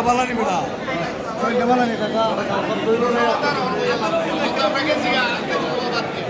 টাকা বেটা ছয়টা পালানি টাকা তিনবার ব্যবস্থা ক্লাব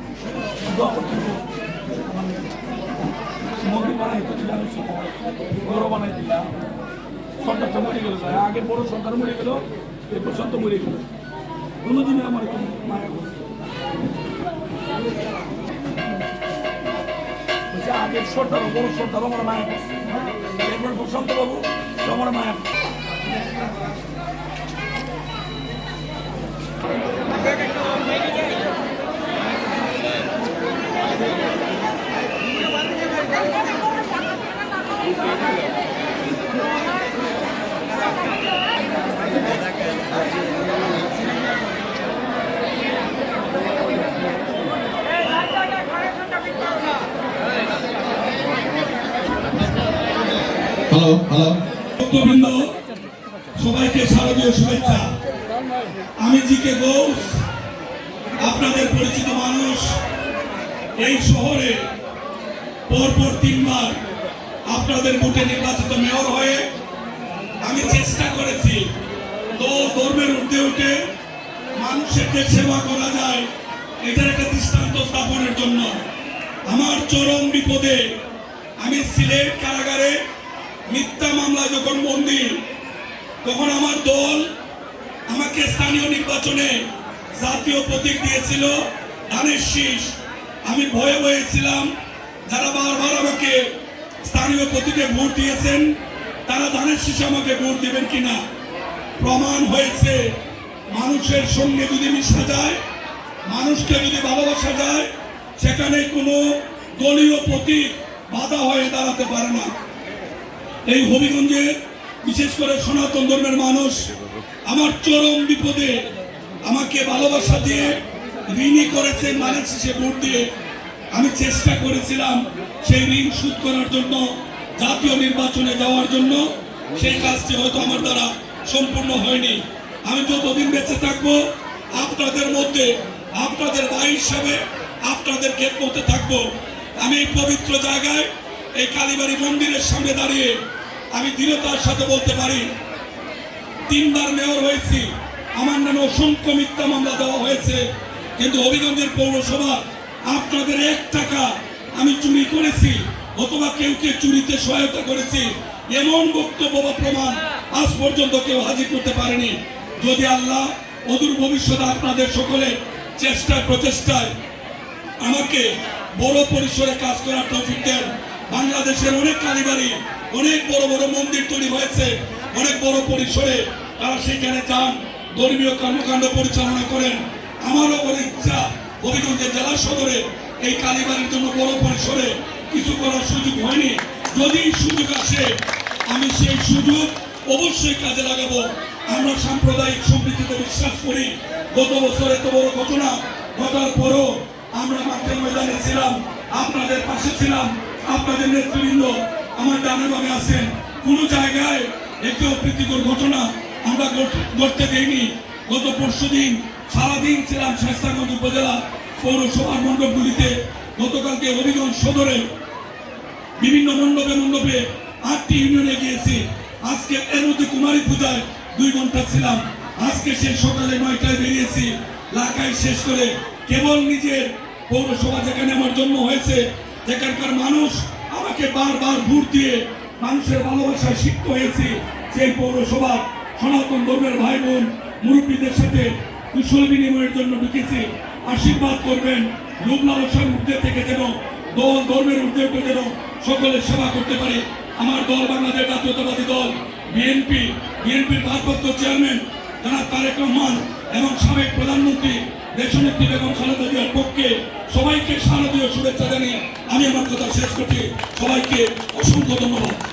মন্দির বানাই তো দিলাম বড় বানাই দিলাম। সরকারটা মরে গেল। আগে বড় সরকার মরে গেল, এরপর সন্ত মরে গেল। কোনোদিনই আমার কোনো মায়া করছে আগের সর্দার বড় সর্দার আমার মায়া মায়া হ্যালো হ্যালো ভক্তবৃন্দ, সবাইকে শারদীয় শুভেচ্ছা। আমি জি কে ঘোষ, আপনাদের পরিচিত মানুষ। এই শহরে পরপর তিনবার আপনাদের ভোটে নির্বাচিত মেয়র হয়ে আমি চেষ্টা করেছি তো ধর্মের ঊর্ধ্বে উঠে মানুষের যে সেবা করা যায়, এটার একটা দৃষ্টান্ত স্থাপনের জন্য। আমার চরম বিপদে আমি সিলেট কারাগারে মিথ্যা মামলা যখন বন্দি, তখন আমার দল আমাকে স্থানীয় নির্বাচনে জাতীয় প্রতীক দিয়েছিল, ধানের শীষ। আমি ভয়ে ভয়ে ছিলাম, যারা বারবার আমাকে স্থানীয় প্রতীকে ভোট দিয়েছেন, তারা ধানের শীষে আমাকে ভোট দিবেন কিনা? প্রমাণ হয়েছে, মানুষের সঙ্গে যদি মিশা যায়, মানুষকে যদি ভালোবাসা যায়, সেখানে কোনো দলীয় প্রতীক বাধা হয়ে দাঁড়াতে পারে না। এই হবিগঞ্জে বিশেষ করে সনাতন ধর্মের মানুষ, আমার চরম বিপদে আমাকে ভালোবাসা দিয়ে ঋণই করেছে মানুষ সে ভোট দিয়ে আমি চেষ্টা করেছিলাম সেই ঋণ শোধ করার জন্য, জাতীয় নির্বাচনে যাওয়ার জন্য। সেই কাজটি হয়তো আমার দ্বারা সম্পূর্ণ হয়নি। আমি যতদিন বেঁচে থাকব, আপনাদের মধ্যে, আপনাদের ভাই হিসাবে আপনাদের খেদমতে থাকব। আমি এই পবিত্র জায়গায় এই কালীবাড়ি মন্দিরের সামনে দাঁড়িয়ে আমি দৃঢ়তার সাথে বলতে পারি, তিনবার মেয়র হয়েছি, আমার নামে অসংখ্য মিথ্যা মামলা দেওয়া হয়েছে, কিন্তু হবিগঞ্জের পৌরসভা আপনাদের এক টাকা আমি চুরি করেছি অথবা কেউ কে চুরিতে সহায়তা করেছি, এমন বক্তব্য বা প্রমাণ আজ পর্যন্ত কেউ হাজির করতে পারেনি। যদি আল্লাহ অদূর ভবিষ্যতে আপনাদের সকলের চেষ্টায়, প্রচেষ্টায় আমাকে বড় পরিসরে কাজ করার তৌফিক দেন বাংলাদেশের অনেক কালীবাড়ি অনেক বড় বড় মন্দির তৈরি হয়েছে, অনেক বড় পরিসরে তারা সেখানে যান, ধর্মীয় কর্মকাণ্ড পরিচালনা করেন। আমারও বড় ইচ্ছা হবিগঞ্জের জেলা সদরে এই কালীবাড়ির জন্য বড় পরিসরে কিছু করার সুযোগ হয়নি। যদি সুযোগ আসে, আমি সেই সুযোগ অবশ্যই কাজে লাগাবো। আমরা সাম্প্রদায়িক সম্প্রীতিতে বিশ্বাস করি, গত বছর এত বড় ঘটনা ঘটার পরও আমরা মাঠের ময়দানে ছিলাম, আপনাদের পাশে ছিলাম আপনাদের নেতৃবৃন্দ আমার ডানে বামে আছেন। কোন জায়গায় একটি অপ্রীতিকর ঘটনা আমরা ঘটতে দেইনি। গত পরশু দিন সারাদিন ছিলাম শেষাগঞ্জ উপজেলা পৌরসভার মণ্ডপগুলিতে। গতকালকে হবিগঞ্জ সদরে বিভিন্ন মণ্ডপে মণ্ডপে আটটি ইউনিয়নে গিয়েছি। আজকে এর মধ্যে কুমারী পূজায় দুই ঘণ্টা ছিলাম। আজকে সে সকালে নয়টায় বেরিয়েছি। লাকায় শেষ করে কেবল নিজের পৌরসভা যেখানে আমার জন্ম হয়েছে যেখানকার মানুষ আমাকে বারবার ভোট দিয়ে মানুষের ভালোবাসায় শিক্ষিত হয়েছি। সেই পৌরসভা সনাতন ধর্মের ভাই বোন মুরব্বীদের সাথে কুশল বিনিময়ের জন্য ঢুকেছি আশীর্বাদ করবেন লোভ লালসার ঊর্ধ্বে থেকে যেন, দল, ধর্মের ঊর্ধ্বে যেন সকলের সেবা করতে পারে। আমার দল বাংলাদেশ জাতীয়তাবাদী দল, বিএনপি, বিএনপির ভারপ্রাপ্ত চেয়ারম্যান জনাব তারেক রহমান এবং সাবেক প্রধানমন্ত্রী দেশনেত্রী বেগম খালেদা জিয়ার পক্ষে সবাইকে শারদীয় শুভেচ্ছা জানিয়ে আমি আমার কথা শেষ করছি সবাইকে অসংখ্য ধন্যবাদ।